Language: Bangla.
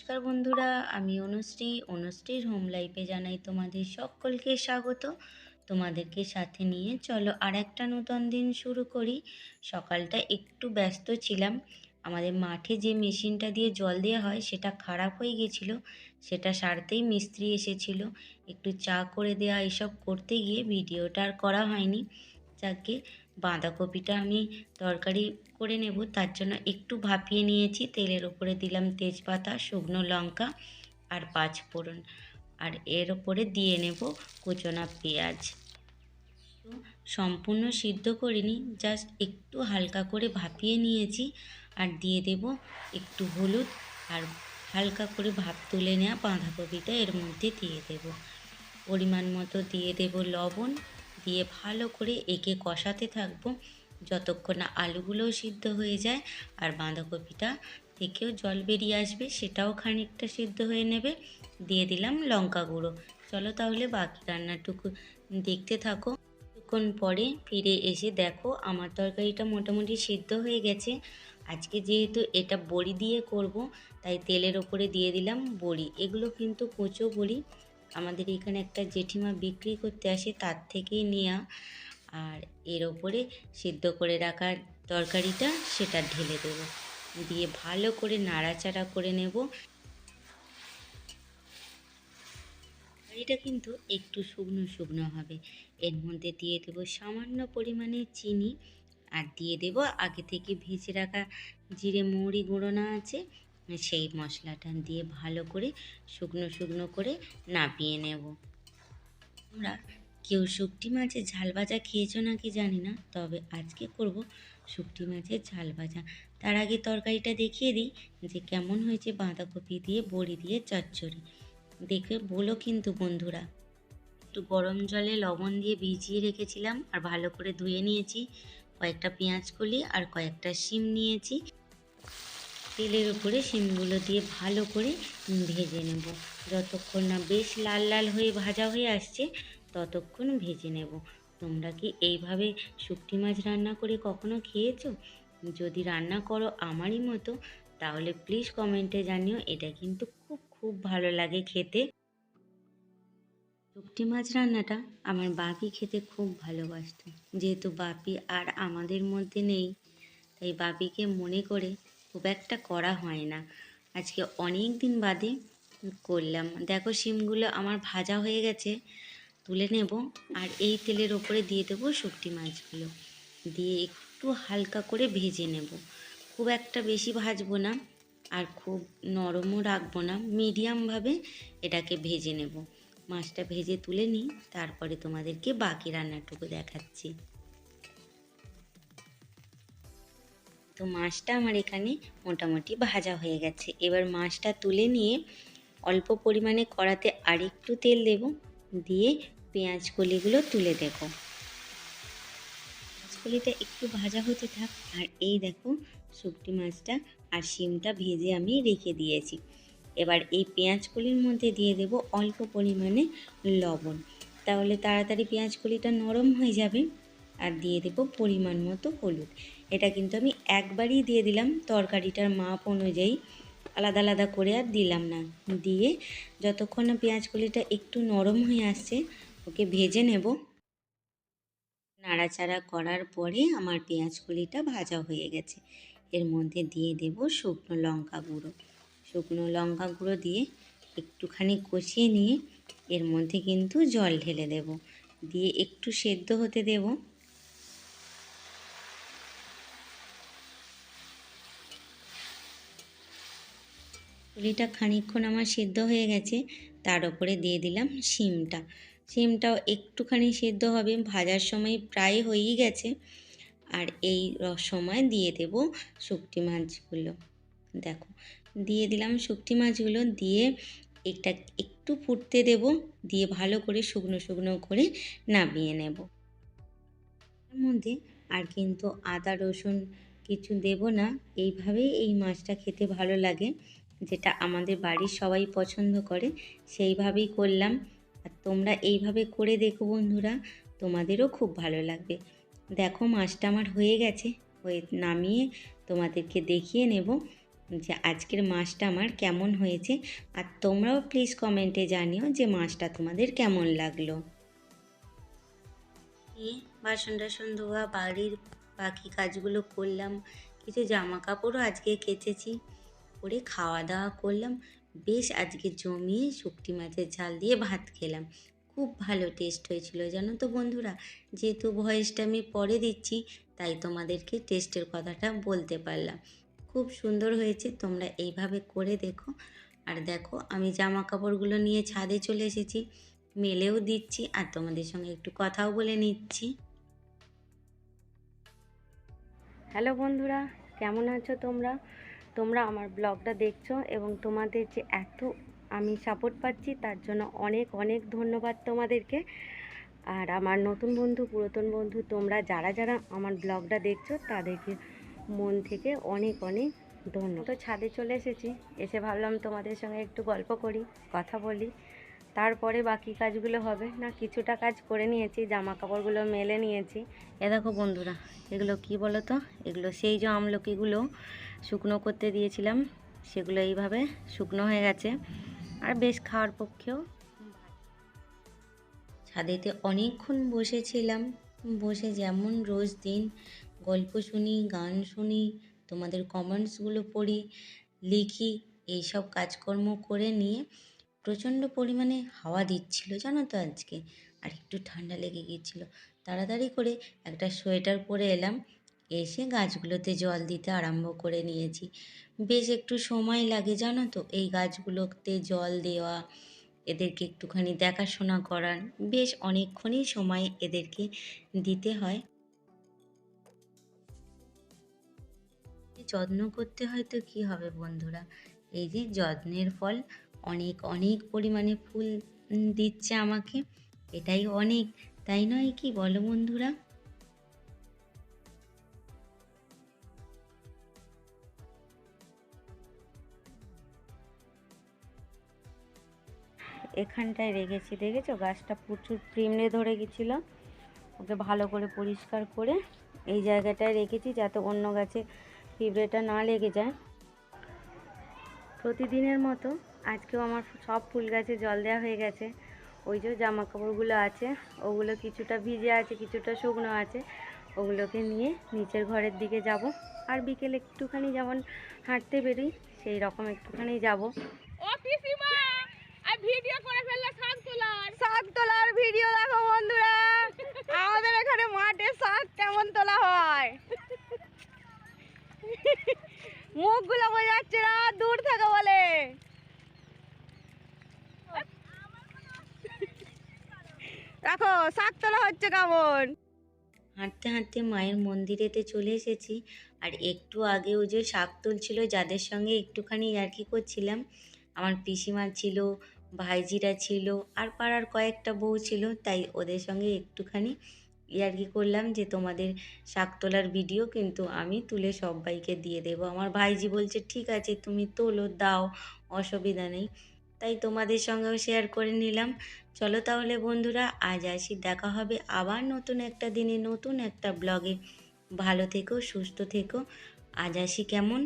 নমস্কার বন্ধুরা, আমি অনুশ্রী। অনুশ্রীর হোম লাইফে জানাই তোমাদের সকলকে স্বাগত। তোমাদেরকে সাথে নিয়ে চলো আর একটা নতুন দিন শুরু করি। সকালটা একটু ব্যস্ত ছিলাম। আমাদের মাঠে যে মেশিনটা দিয়ে জল দেওয়া হয়, সেটা খারাপ হয়ে গেছিল। সেটা সারতেই মিস্ত্রি এসেছিল। একটু চা করে দেওয়া এসব করতে গিয়ে ভিডিওটা আর করা হয়নি। যাকে বাঁধাকপিটা আমি তরকারি করে নেব, তার জন্য একটু ভাপিয়ে নিয়েছি। তেলের ওপরে দিলাম তেজপাতা, শুকনো লঙ্কা আর পাঁচ ফোড়ন আর এর ওপরে দিয়ে নেব কুচনা পেঁয়াজ। সম্পূর্ণ সিদ্ধ করিনি, জাস্ট একটু হালকা করে ভাপিয়ে নিয়েছি। আর দিয়ে দেব একটু হলুদ আর হালকা করে ভাপ তুলে নেওয়া বাঁধাকপিটা এর মধ্যে দিয়ে দেব। পরিমাণ মতো দিয়ে দেব লবণ। দিয়ে ভালো করে একে কষাতে থাকব। যতক্ষণ না আলুগুলোও সিদ্ধ হয়ে যায় আর বাঁধাকপিটা থেকেও জল বেরিয়ে আসবে, সেটাও খানিকটা সিদ্ধ হয়ে নেবে। দিয়ে দিলাম লঙ্কা গুঁড়ো। চলো তাহলে বাকি রান্নাটুকু দেখতে থাকো। কিছুক্ষণ পরে ফিরে এসে দেখো আমার তরকারিটা মোটামুটি সিদ্ধ হয়ে গেছে। আজকে যেহেতু এটা বড়ি দিয়ে করব, তাই তেলের ওপরে দিয়ে দিলাম বড়ি। এগুলো কিন্তু কুচো বড়ি। আমাদের এখানে একটা জেঠিমা বিক্রি করতে আসে তার থেকেই নেওয়া আর এর ওপরে সিদ্ধ করে রাখার তরকারিটা সেটা ঢেলে দেবো। দিয়ে ভালো করে নাড়াচাড়া করে নেব। তরকারিটা কিন্তু একটু শুকনো শুকনো হবে। এর মধ্যে দিয়ে দেব সামান্য পরিমাণে চিনি। আর দিয়ে দেব আগে থেকে ভেজে রাখা জিরে মৌরি গুঁড়োনা আছে সেই মশলাটা দিয়ে ভালো করে শুকনো শুকনো করে নাপিয়ে নেব। আমরা কেউ শুকটি মাছের ঝাল ভাজা খেয়েছো নাকি জানি না, তবে আজকে করব শুকটি মাছের ঝাল ভাজা। তার আগে তরকারিটা দেখিয়ে দিই যে কেমন হয়েছে বাঁধাকপি দিয়ে, বড়ি দিয়ে, চচ্চড়ি। দেখে বলো কিন্তু বন্ধুরা। একটু গরম জলে লবণ দিয়ে ভিজিয়ে রেখেছিলাম আর ভালো করে ধুয়ে নিয়েছি। কয়েকটা পেঁয়াজ কলি আর কয়েকটা শিম নিয়েছি। তেলের উপরে শিমগুলো দিয়ে ভালো করে ভেজে নেব। যতক্ষণ না বেশ লাল লাল হয়ে ভাজা হয়ে আসছে, ততক্ষণ ভেজে নেব। তোমরা কি এইভাবে শুকটি মাছ রান্না করে কখনো খেয়েছো? যদি রান্না করো আমারই মতো, তাহলে প্লিজ কমেন্টে জানিও, এটা কিন্তু খুব খুব ভালো লাগে খেতে। শুকটি মাছ রান্নাটা আমার বাপি খেতে খুব ভালোবাসত। যেহেতু বাপি আর আমাদের মধ্যে নেই, তাই বাপিকে মনে করে খুব একটা করা হয় না। আজকে অনেক দিন বাদে করলাম। দেখো শিমগুলো আমার ভাজা হয়ে গেছে, তুলে নেব আর এই তেলের ওপরে দিয়ে দেবো শুকটি মাছগুলো। দিয়ে একটু হালকা করে ভেজে নেব। খুব একটা বেশি ভাজবো না আর খুব নরমও রাখব না, মিডিয়ামভাবে এটাকে ভেজে নেব। মাছটা ভেজে তুলে নিই, তারপরে তোমাদেরকে বাকি রান্নাটুকু দেখাচ্ছি। তো মাছটা আমার এখানে মোটামুটি ভাজা হয়ে গেছে। এবার মাছটা তুলে নিয়ে অল্প পরিমাণে কড়াতে আরেকটু তেল দেব, দিয়ে পেঁয়াজ কলিগুলো তুলে দেব। কলিটা একটু ভাজা হতে থাক, আর এই দেখো শুকটি মাছটা আর শিমটা ভেজে আমি রেখে দিয়েছি। এবার এই পেঁয়াজ কলির মধ্যে দিয়ে দেব অল্প পরিমাণে লবণ। তাহলে তাড়াতাড়ি পেঁয়াজ কলিটা নরম হয়ে যাবে, আর দিয়ে দেব পরিমাণ মতো হলুদ। এটা কিন্তু আমি একবারই দিয়ে দিলাম। তরকারিটার মাপ অনুযায়ী আলাদা আলাদা করে আর দিলাম না। দিয়ে যতক্ষণ না পেঁয়াজ কলিটা একটু নরম হয়ে আসছে, ওকে ভেজে নেব। নাড়াচাড়া করার পরে আমার পেঁয়াজ কলিটা ভাজা হয়ে গেছে। এর মধ্যে দিয়ে দেব শুকনো লঙ্কা গুঁড়ো। শুকনো লঙ্কা গুঁড়ো দিয়ে একটুখানি কষিয়ে নিয়ে এর মধ্যে কিন্তু জল ঢেলে দেব। দিয়ে একটু সেদ্ধ হতে দেব। পুলিটা খানিকক্ষণ আমার সেদ্ধ হয়ে গেছে, তার উপরে দিয়ে দিলাম শিমটা। শিমটাও একটুখানি সেদ্ধ হবে, ভাজার সময় প্রায় হয়েই গেছে। আর এই সময় দিয়ে দেব শুকটি মাছগুলো। দেখো, দিয়ে দিলাম শুকটি মাছগুলো, দিয়ে এটা একটু ফুটতে দেব, দিয়ে ভালো করে শুকনো শুকনো করে নামিয়ে নেব। এর মধ্যে আর কিন্তু আদা রসুন কিছু দেব না, এইভাবেই এই মাছটা খেতে ভালো লাগে। যেটা আমাদের বাড়ির সবাই পছন্দ করে, সেইভাবেই করলাম। আর তোমরা এইভাবে করে দেখো বন্ধুরা, তোমাদেরও খুব ভালো লাগবে। দেখো মাছটা আমার হয়ে গেছে, হয়ে নামিয়ে তোমাদেরকে দেখিয়ে নেব যে আজকের মাছটা আমার কেমন হয়েছে। আর তোমরাও প্লিজ কমেন্টে জানিও যে মাছটা তোমাদের কেমন লাগল। বাসন টাসন ধোয়া, বাড়ির বাকি কাজগুলো করলাম, কিছু জামা কাপড়ও আজকে কেচেছি। করে খাওয়া দাওয়া করলাম। বেশ আজকে জমিয়ে শুকটি মাছের ঝাল দিয়ে ভাত খেলাম। খুব ভালো টেস্ট হয়েছিল, জানো তো বন্ধুরা? যেহেতু ভয়েসটা আমি পরে দিচ্ছি, তাই তোমাদেরকে টেস্টের কথাটা বলতে পারলাম। খুব সুন্দর হয়েছে, তোমরা এইভাবে করে দেখো। আর দেখো, আমি জামা কাপড়গুলো নিয়ে ছাদে চলে এসেছি। মেলেও দিচ্ছি, আর তোমাদের সঙ্গে একটু কথাও বলে নিচ্ছি। হ্যালো বন্ধুরা, কেমন আছো তোমরা? তোমরা আমার ব্লগটা দেখছ এবং তোমাদের যে এত আমি সাপোর্ট পাচ্ছি, তার জন্য অনেক অনেক ধন্যবাদ তোমাদেরকে। আর আমার নতুন বন্ধু, পুরাতন বন্ধু, তোমরা যারা যারা আমার ব্লগটা দেখছ, তাদেরকে মন থেকে অনেক অনেক ধন্যবাদ। তো ছাদে চলে এসেছি, এসে ভাবলাম তোমাদের সঙ্গে একটু গল্প করি, কথা বলি। তারপরে বাকি কাজগুলো হবে। না, কিছুটা কাজ করে নিয়েছি জামা কাপড়গুলো মেলে নিয়েছি। এ দেখো বন্ধুরা, এগুলো কি বলো তো এগুলো সেই যে আমলকিগুলো শুকনো করতে দিয়েছিলাম, সেগুলো এইভাবে শুকনো হয়ে গেছে। আর বেশ খাওয়ার পক্ষেও ছাদেতে অনেকক্ষণ বসেছিলাম। বসে যেমন রোজ দিন গল্প শুনি, গান শুনি, তোমাদের কমেন্টসগুলো পড়ি, লিখি, এইসব কাজকর্ম করে নিয়ে প্রচণ্ড পরিমাণে হাওয়া দিচ্ছিল, জানো তো আজকে। আর একটু ঠান্ডা লেগে গিয়েছিল। তাড়াতাড়ি করে একটা সোয়েটার পরে এলাম। এসে গাছগুলোতে জল দিতে আরম্ভ করে নিয়েছি। বেশ একটু সময় লাগে, জানো তো? এই গাছগুলোতে জল দেওয়া, এদেরকে একটুখানি দেখাশোনা করার, বেশ অনেকক্ষণই সময় এদেরকে দিতে হয়। যত্ন করতে হয় তো কী হবে বন্ধুরা? এই যে যত্নের ফল অনেক অনেক পরিমাণে ফুল দিচ্ছে আমাকে। এটাই অনেক, তাই নয় কি বলো বন্ধুরা? এখানটায় রেখেছি, দেখেছ? গাছটা প্রচুর প্রিমড়ে ধরে গেছিল। ওকে ভালো করে পরিষ্কার করে এই জায়গাটায় রেখেছি যাতে অন্য গাছে পিঁপড়েটা না লেগে যায়। প্রতিদিনের মতো আজকেও আমার সব ফুল গাছে জল দেওয়া হয়ে গেছে। ওই যে জামা কাপড়গুলো আছে, ওগুলো কিছুটা ভিজে আছে, কিছুটা শুকনো আছে। ওগুলোকে নিয়ে নিচের ঘরের দিকে যাব। আর বিকেলে একটুখানি যেমন হাঁটতে বেরোই, সেই রকম একটুখানি যাব। ভিডিও করে ফেললে শাক তোলার। শাক তোলার ভিডিও দেখো বন্ধুরা। আমাদের এখানে মাঠে শাক কেমন তোলা হয়? মুখগুলো বোঝা যাচ্ছে না দূর থেকে বলে। দেখো শাক তোলা হচ্ছে কেমন? হাঁটতে হাঁটতে মায়ের মন্দিরেতে চলে এসেছি। আর একটু আগে ও যে শাক তুলছিল যাদের সঙ্গে একটুখানি আর ইয়ার্কি করছিলাম আমার পিসিমা ছিল ভাইজিরা ছিল আর পাড়ার কয়েকটা বউ ছিল, তাই ওদের সঙ্গে একটুখানি ইয়ার্কি করলাম যে তোমাদের শাক তোলার ভিডিও কিন্তু আমি তুলে সবাইকে দিয়ে দেবো। আমার ভাইজি বলছে, ঠিক আছে, তুমি তোলো, দাও, অসুবিধা নেই। তাই তোমাদের সঙ্গেও শেয়ার করে নিলাম। চলো তাহলে বন্ধুরা, আজ আসি, দেখা হবে আবার নতুন একটা দিনে, নতুন একটা ব্লগে ভালো থেকো, সুস্থ থেকো। আজ আসি কেমন?